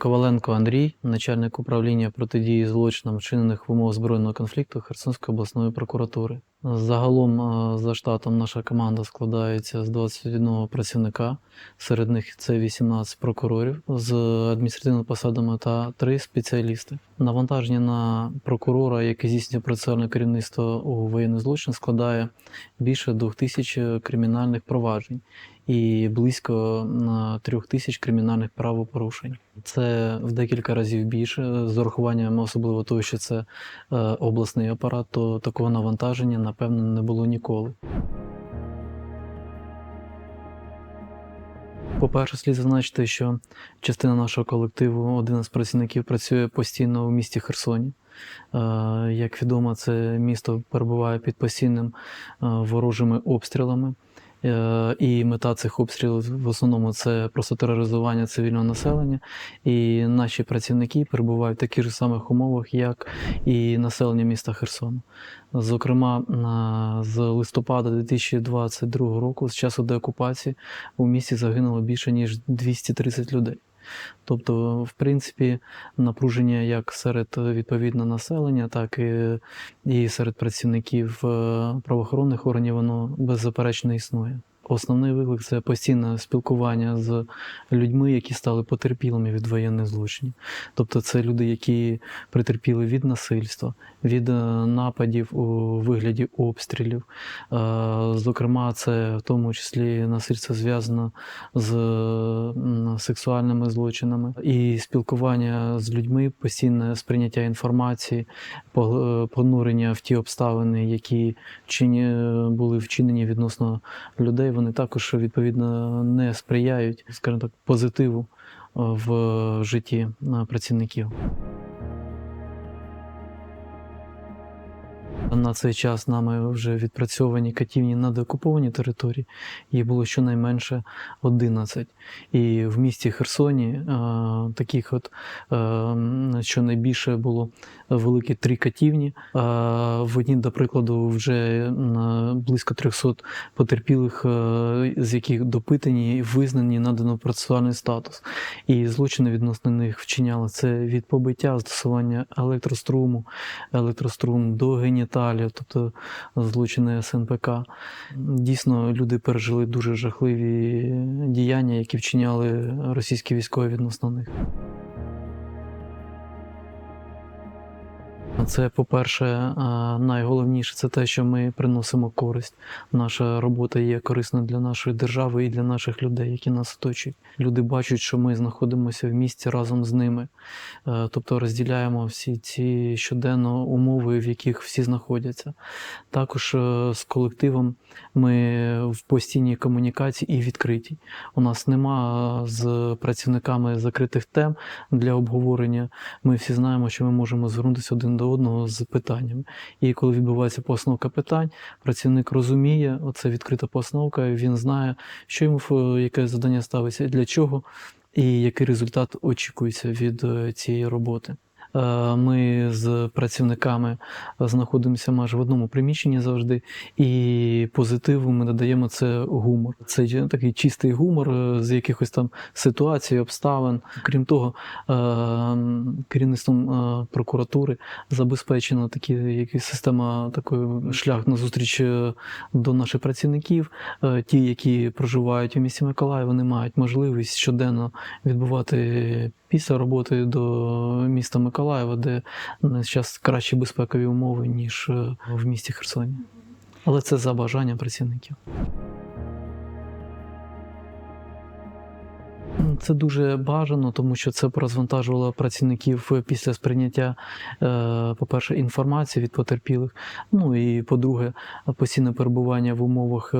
Коваленко Андрій, начальник управління протидії злочинам, вчинених в умовах збройного конфлікту Херсонської обласної прокуратури. Загалом е, за штатом наша команда складається з 21 працівника. Серед них це 18 прокурорів з адміністративними посадами та 3 спеціалісти. Навантаження на прокурора, який здійснює процесуальне керівництво у воєнний злочин, складає більше 2000 кримінальних проваджень і близько на 3000 кримінальних правопорушень. Це в декілька разів більше. З урахуванням особливо того, що це е, обласний апарат, то такого навантаження, напевно, не було ніколи. По-перше, слід зазначити, що частина нашого колективу, один із працівників, працює постійно в місті Херсоні. Е, Як відомо, це місто перебуває під постійним е, ворожими обстрілами. Е, І мета цих обстрілів в основному це просто тероризування цивільного населення. І наші працівники перебувають в таких же самих умовах, як і населення міста Херсону. Зокрема, з листопада 2022 року, з часу деокупації, у місті загинуло більше ніж 230 людей. Тобто, в принципі, напруження як серед е, відповідно населення, так і, і серед працівників е, правоохоронних органів, воно беззаперечно існує. Основний виклик це постійне спілкування з людьми, які стали потерпілими від воєнних злочинів. Тобто, це люди, які притерпіли від насильства, від е, нападів у вигляді обстрілів. Е, Зокрема, це в тому числі насильство зв'язано з сексуальними злочинами і спілкування з людьми, постійне сприйняття інформації, е, понурення в ті обставини, які були вчинені відносно людей, вони також відповідно не сприяють, скажімо так, позитиву е, в житті е, працівників. На цей час нами вже відпрацьовані катівні на деокупованій території. Їх було щонайменше 11. І в місті Херсоні е, таких от е, щонайбільше було великі три катівні. Е, в одній, до прикладу, вже близько 300 потерпілих, з яких допитані і визнані надано процесуальний статус. І злочини відносно них вчиняли це від побиття, застосування електроструму, електрострум до геніталів, тобто злочини СНПК. Дійсно, люди пережили дуже жахливі діяння, які вчиняли російські військові відносно них. Це, по-перше, е, найголовніше це те, що ми приносимо користь. Наша робота є корисна для нашої держави і для наших людей, які нас оточують. Люди бачать, що ми знаходимося в місті разом з ними, Е, тобто розділяємо всі ці щоденно умови, в яких всі знаходяться. Також е, з колективом ми в постійній комунікації і відкритій. У нас нема з працівниками закритих тем для обговорення. Ми всі знаємо, що ми можемо звернутися один до одного з питаннями. І коли відбувається постановка питань, працівник розуміє, оце відкрита постановка, він знає, що йому е, яке завдання ставиться, для чого, і який результат очікується від е, цієї роботи. Е, Ми з працівниками знаходимося майже в одному приміщенні завжди, і позитиву ми додаємо це гумор. Це такий чистий гумор е, з якихось там ситуацій, обставин. Крім того, е, керівництвом прокуратури забезпечена такі якась система такої шлях на зустріч до наших працівників. Ті, які проживають у місті Миколаїв, вони мають можливість щоденно відбувати після роботи до міста Миколаєва, де зараз кращі безпекові умови, ніж е, в місті Херсоні. Але це за бажанням працівників. Це дуже бажано, тому що це розвантажувало працівників після сприйняття, е, по-перше, інформації від потерпілих. Ну і по-друге, постійне перебування в умовах, е,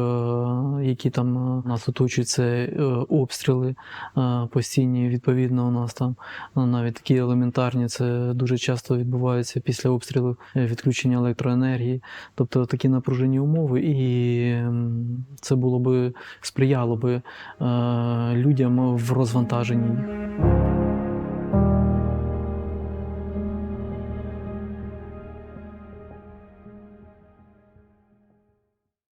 які там е, нас оточують, це е, обстріли постійні. Відповідно, у нас там ну, навіть такі елементарні, це дуже часто відбувається після обстрілів е, відключення електроенергії. Тобто такі напружені умови, і це було би сприяло би людям в розвантаженні їх.